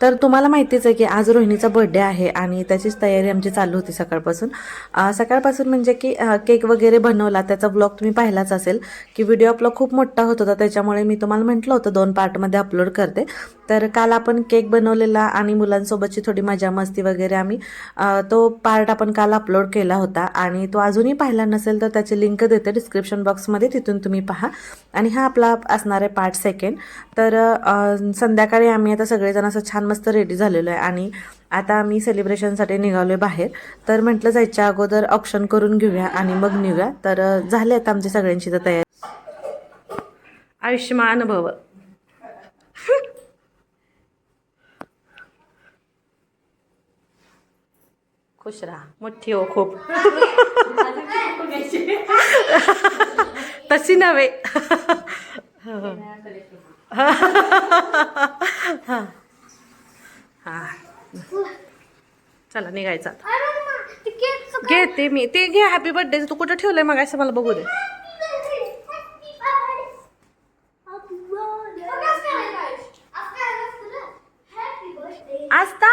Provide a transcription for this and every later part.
तर तुम्हाला माहितीच आहे की आज रोहिणीचा बर्थडे आहे आणि त्याचीच तयारी आमची चालू होती सकाळपासून. सकाळपासून म्हणजे की केक वगैरे बनवला त्याचा ब्लॉग तुम्ही पाहिलाच असेल की व्हिडिओ आपला खूप मोठा होत होता त्याच्यामुळे मी तुम्हाला म्हटलं होतं दोन पार्टमध्ये अपलोड करते. तर काल आपण केक बनवलेला आणि मुलांसोबतची थोडी मजा मस्ती वगैरे आम्ही तो पार्ट आपण काल अपलोड केला होता आणि तो अजूनही पाहिला नसेल तर त्याची लिंक देते डिस्क्रिप्शन बॉक्समध्ये तिथून तुम्ही पहा. आणि हा आपला असणार आहे पार्ट सेकंड तर संध्याकाळी आम्ही आता सगळेजण असं छान मस्त रेडी झालेलो आहे. आणि आता आम्ही सेलिब्रेशनसाठी निघालो आहे बाहेर. तर म्हटलं जायच्या अगोदर ऑप्शन करून घेऊया आणि मग निघूया. तर झाले आता आमची सगळ्यांची तर तयारी. आयुष्यमान भव. खुश राहा. मोठी हो खूप. तशी नव्हे. हां. हां. चला निघायचं आता. घेते मी ते घे हॅपी बर्थडे तू कुठं ठेवलंय मग असं मला बघू दे. आस्ता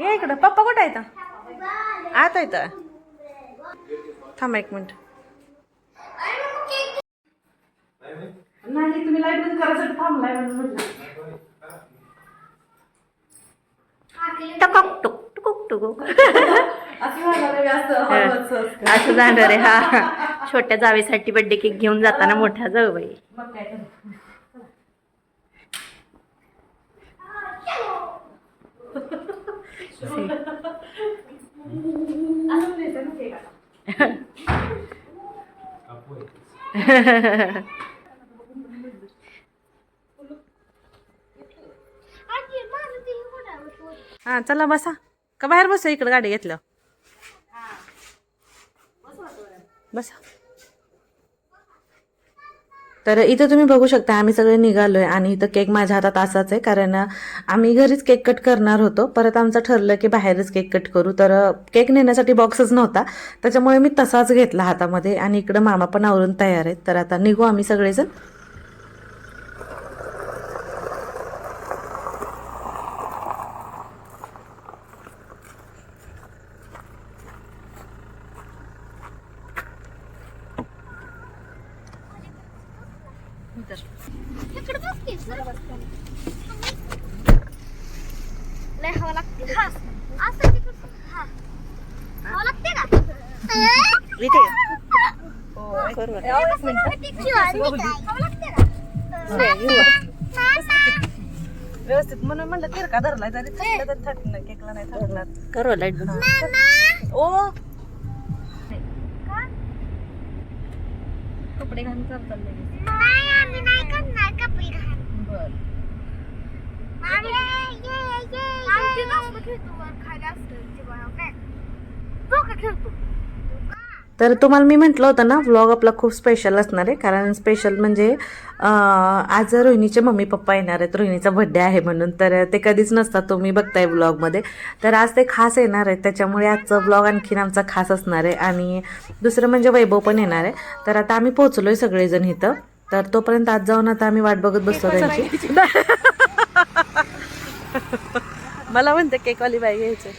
ये इकडं. पप्पा कुठं आहे इथं? आत आहे तर थांबा एक मिनिट नाही तुम्ही लाइट बंद करायसाठी थांबलाय म्हणून म्हटलं टकक टुकुक टुकुक असं जाणार आहे हा. छोट्या जावेसाठी बर्थडे केक घेऊन जाताना मोठ्या जाऊ बाई. हा चला बसा. का बाहेर बस इकडे गाडी घेतलं. बसा. तर इथं तुम्ही बघू शकता आम्ही सगळे निघालोय आणि इथं केक माझ्या हातात असाच आहे कारण आम्ही घरीच केक कट करणार होतो. परत आमचं ठरलं की बाहेरच केक कट करू. तर केक नेण्यासाठी बॉक्सच नव्हता. त्याच्यामुळे मी तसाच घेतला हातामध्ये आणि इकडं मामा पण आवरून तयार आहेत. तर आता निघू आम्ही सगळेजण. लय हवा लागते हा असं तिकडं हा हवा लागते का इथे हवा लागते का व्यवस्थित म्हणून म्हणलं तिरका धरलाय तरी थकलं तरी थकलं केकला नाही थकणार करू लाइट ओ कपडे घालून करतात लगेच. नाही आम्ही नाही करणार कपडे घाल बर. आमची कसं खेळतो वर खाली असतं जीवाला काय डोकं खेळतो. तर तुम्हाला मी म्हटलं होतं ना व्लॉग आपला खूप स्पेशल असणार आहे. कारण स्पेशल म्हणजे आज रोहिणीचे मम्मी पप्पा येणार आहेत. रोहिणीचा बड्डे आहे म्हणून. तर ते कधीच नसतात. तुम्ही बघताय व्लॉगमध्ये तर आज ते खास येणार आहेत. त्याच्यामुळे आजचं व्लॉग आणखीन आमचा खास असणार आहे. आणि दुसरं म्हणजे वैभव पण येणार आहे. तर आता आम्ही पोहोचलोय सगळेजण इथं. तर तोपर्यंत आज जाऊन आता आम्ही वाट बघत बसतो त्यांची. मला म्हणते केकवाली बाई घ्यायचं.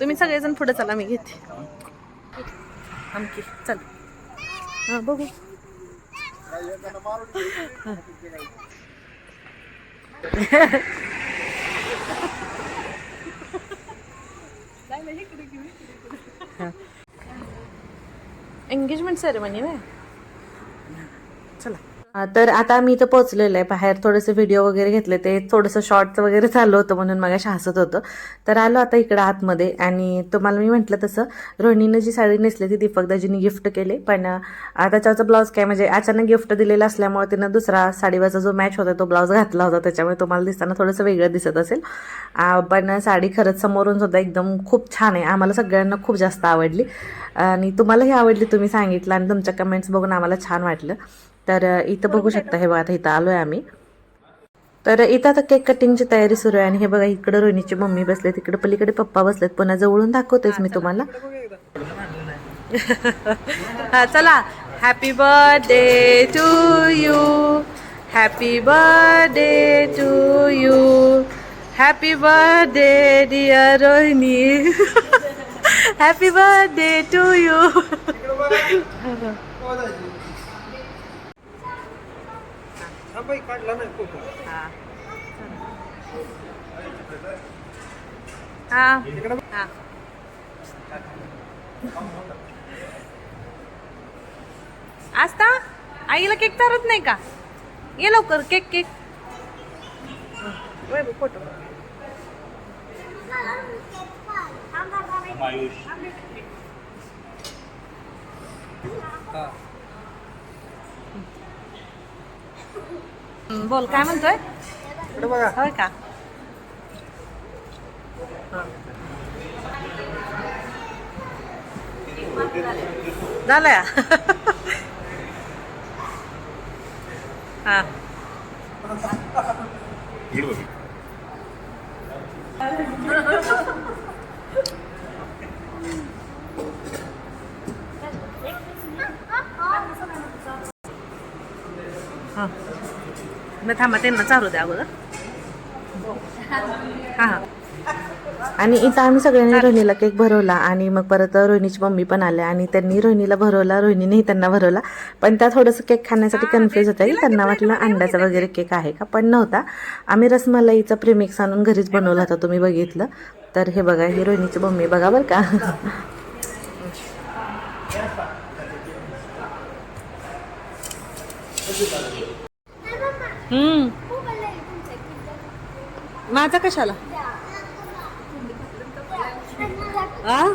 तुम्ही सगळेजण पुढे चला मी घेते. आमकी चल. हा बघू. एंगेजमेंट सेरेमनी आहे चला. तर आता मी इथं पोचलेलं आहे. बाहेर थोडेसे व्हिडिओ वगैरे घेतले. ते थोडंसं शॉर्ट्स वगैरे चालू होतं म्हणून मग हसत होतं. तर आलो आता इकडं आतमध्ये आणि तुम्हाला मी म्हटलं तसं रोहिणीनं जी साडी नेसली ती दीपकदाजींनी गिफ्ट केली. पण त्याच्यावरचा ब्लाऊज काय म्हणजे अचानक गिफ्ट दिलेला असल्यामुळे तिनं दुसरा साडीवरचा जो मॅच होता तो ब्लाऊज घातला होता. त्याच्यामुळे तुम्हाला दिसताना थोडंसं वेगळं दिसत असेल. पण साडी खरंच समोरून सुद्धा एकदम खूप छान आहे. आम्हाला सगळ्यांना खूप जास्त आवडली. आणि तुम्हालाही आवडली तुम्ही सांगितलं आणि तुमच्या कमेंट्स बघून आम्हाला छान वाटलं. तर इथं बघू शकता हे बघा आता इथं आलो आहे आम्ही. तर इथं आता केक कटिंगची तयारी सुरू आहे आणि हे बघा इकडे रोहिणीची मम्मी बसले तिकडे पलीकडे पप्पा बसलेत. पुन्हा जवळून दाखवतेच मी तुम्हाला. हा चला. Happy birthday to you happy birthday to you happy birthday dear Rohini happy birthday to you काढला नाही फोटो. हा. हा. आस्ता आईला केक चालत नाही का? ये लवकर केक केक. फोटो. बोल काय म्हणतोय इकडे बघा होय का झालंय हा हा मग थांबा त्यांना चालू द्या अगोदर. हा हा. आणि इथं आम्ही सगळ्यांनी रोहिणीला केक भरवला आणि मग परत रोहिणीची मम्मी पण आल्या आणि त्यांनी रोहिणीला भरवला रोहिणीनेही त्यांना भरवला. पण त्या थोडंसं केक खाण्यासाठी कन्फ्युज होत्या. की त्यांना वाटलं अंड्याचा वगैरे केक आहे का? पण नव्हता. आम्ही रसमलाईचा प्रेमिक्स आणून घरीच बनवला होता तुम्ही बघितलं. तर हे बघा ही रोहिणीची मम्मी बघा बरं का. हम्म. माझा कशाला? आ?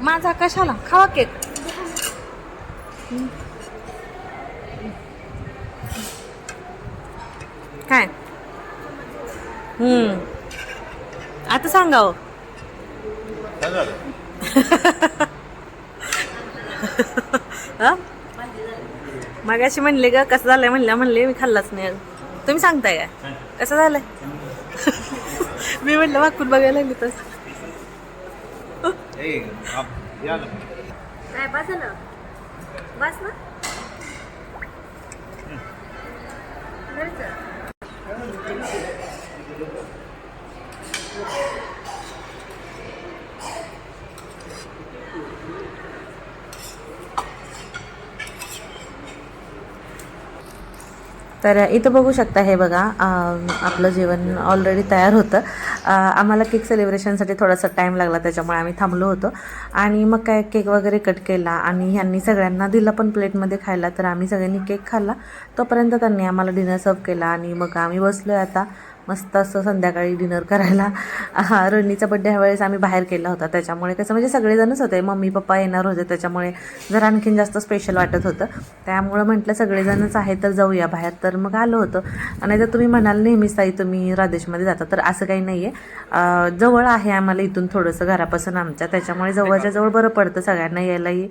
माझा कशाला? खावा केक. काय? हम्म. आता सांगावं हो. मग अशी म्हणले ग कसं झालंय म्हणल्या म्हणले मी खाल्लाच नाही. तुम्ही सांगताय काय? कसं झालंय? मी म्हटलं वाकून बघायला लागली तर. काय बस ना. बस ना. तर इथं बघू शकता हे बघा आपलं जेवण ऑलरेडी तयार होतं. आम्हाला केक सेलिब्रेशनसाठी थोडासा टाईम लागला त्याच्यामुळे आम्ही थांबलो होतो. आणि मग काय केक वगैरे कट केला आणि ह्यांनी सगळ्यांना दिला पण प्लेटमध्ये खायला तर आम्ही सगळ्यांनी केक खाल्ला. तोपर्यंत त्यांनी आम्हाला डिनर सर्व केला आणि मग आम्ही बसलो आहे आता. मस्त असं संध्याकाळी डिनर करायला. हा रोहिणीचा बड्डे ह्या वेळेस आम्ही बाहेर केला होता. त्याच्यामुळे कसं म्हणजे सगळेजणच होते. मम्मी पप्पा येणार होते. त्याच्यामुळे जर आणखीन जास्त स्पेशल वाटत होतं. त्यामुळं म्हटलं सगळेजणच आहे तर जाऊया बाहेर. तर मग आलो होतो. आणि जर तुम्ही म्हणाल नेहमीच ताई तुम्ही राधेशमध्ये जाता. तर असं काही नाही आहे जवळ आहे आम्हाला इथून थोडंसं घरापासून आमच्या. त्याच्यामुळे जवळच्या जवळ बरं पडतं सगळ्यांना यायलाही.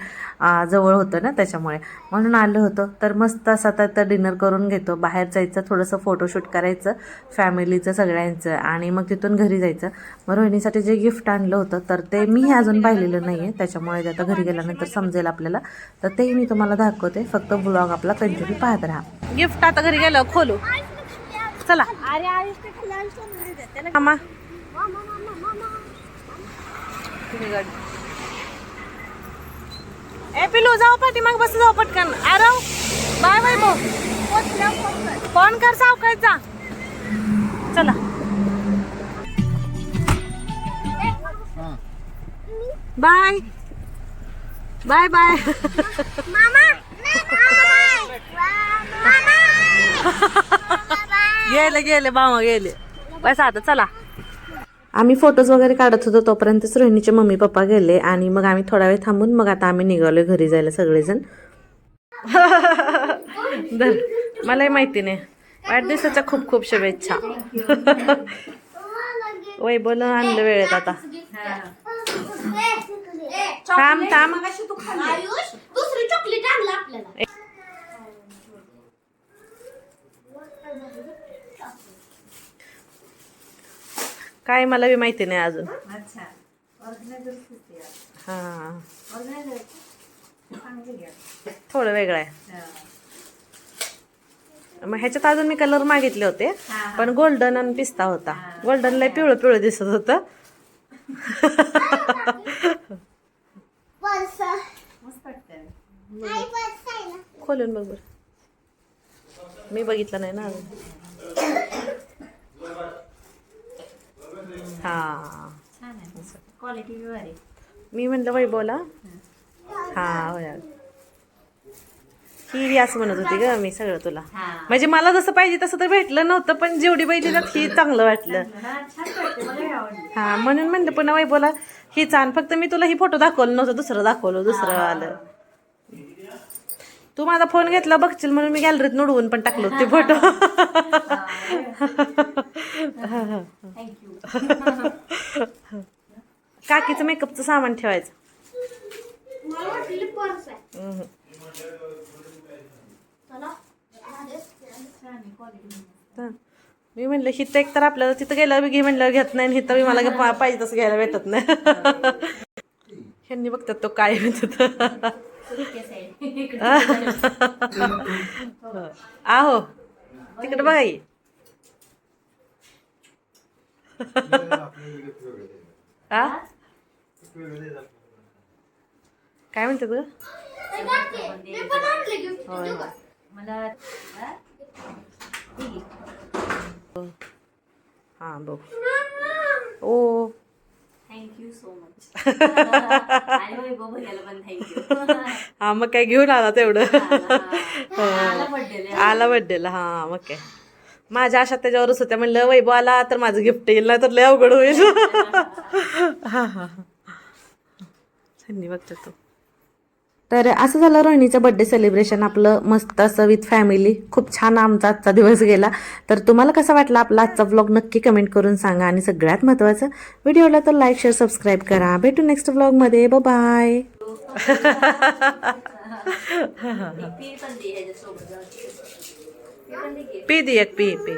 जवळ होतं ना त्याच्यामुळे. म्हणून आलं होतं. तर मस्त असं आता तर डिनर करून घेतो. बाहेर जायचं थोडंसं फोटोशूट करायचं. फॅमिली फॅमिलीचं सगळ्यांचं आणि मग तिथून घरी जायचं. मग रोहिणीसाठी जे गिफ्ट आणलं होतं तर ते मी अजून पाहिलेलं नाही आहे त्याच्यामुळे ते आता घरी गेल्यानंतर समजेल आपल्याला. तर तेही मी तुम्हाला दाखवते. फक्त ब्लॉग आपला कंटिन्यू पाहत राहा. गिफ्ट आता घरी गेलं खोलू. चला. मामा. ए पिलू जाऊ पाठी मग बस जाऊ पटकन. आरव बाय बाय भाऊ. फोन कर सावकायचा चला. बाय. Bye bye. मामा मामा. गेले गेले बामा गेले. बस आता चला. आम्ही फोटोज वगैरे काढत होतो तोपर्यंतच रोहिणीचे मम्मी पप्पा गेले आणि मग आम्ही थोडा वेळ थांबून मग आता आम्ही निघालोय घरी जायला सगळेजण. मलाही माहिती नाही. वाढदिवसाच्या खूप खूप शुभेच्छा. वय बोल आणलं वेळेत आता. थांब थांब. दुसरी चॉकलेट आणलं आपल्याला. काय मला बी माहिती नाही अजून. हा. थोडं वेगळं आहे. मग ह्याच्यात अजून मी कलर मागितले होते. हा. पण गोल्डन आणि पिस्ता होता. गोल्डनला पिवळं पिवळं दिसत होतं. खोलून बघ बरं. मी बघितलं नाही ना अजून. हा. छान आहे. क्वालिटी मी म्हणलं वैभवला. हा. होय. ही ही असं म्हणत होती ग मी सगळं तुला. हा. म्हणजे मला जसं पाहिजे तसं तर भेटलं नव्हतं पण जेवढी पाहिजे ना ही चांगलं वाटलं. हा, छान वाटते मला आवडली. हा म्हणून म्हणलं पुन्हा वैभवला ही छान फक्त मी तुला ही फोटो दाखवलं नव्हतं दुसरं दाखवलं दुसरं आलं. तू माझा फोन घेतला बघशील म्हणून मी गॅलरीत निवडवून पण टाकलो ते फोटो. थँक्यू काकीचं मेकअपचं सामान ठेवायचं मला वाटली पर्स आहे हम्म. चला छान आहे क्वालिटी हा. मी म्हणलं हिथं एक तर आपल्याला तिथं गेल्यावर बी घे म्हणल्यावर घेत नाही आणि हिथं बी मला पाहिजे तसं घ्यायला भेटत नाही ह्यांनी बघतात तो काय म्हणतात आहे तिकडे बघा की. आ? काय म्हणतात ग ते. मी. मला हा बघ. ओ. थँक्यू सो मच हा मग काय घेऊन आला तेवढं आला बर्थडे आला बड्डेला हा मग काय. माझ्या आशा त्याच्यावरच होत्या म्हणलं वैभव आला तर माझं गिफ्ट येईल ना तर लय अवघड होईल. हा हा संधी बघतो तो. तर असं झालं रोहिणीचं बड्डे सेलिब्रेशन आपलं मस्त असं विथ फॅमिली खूप छान आमचा आजचा दिवस गेला. तर तुम्हाला कसा वाटला आपला आजचा व्लॉग नक्की कमेंट करून सांगा. आणि सगळ्यात महत्त्वाचं व्हिडिओला तर लाईक शेअर सबस्क्राईब करा. भेटू नेक्स्ट व्लॉगमध्ये बाय पी दे पी. पी.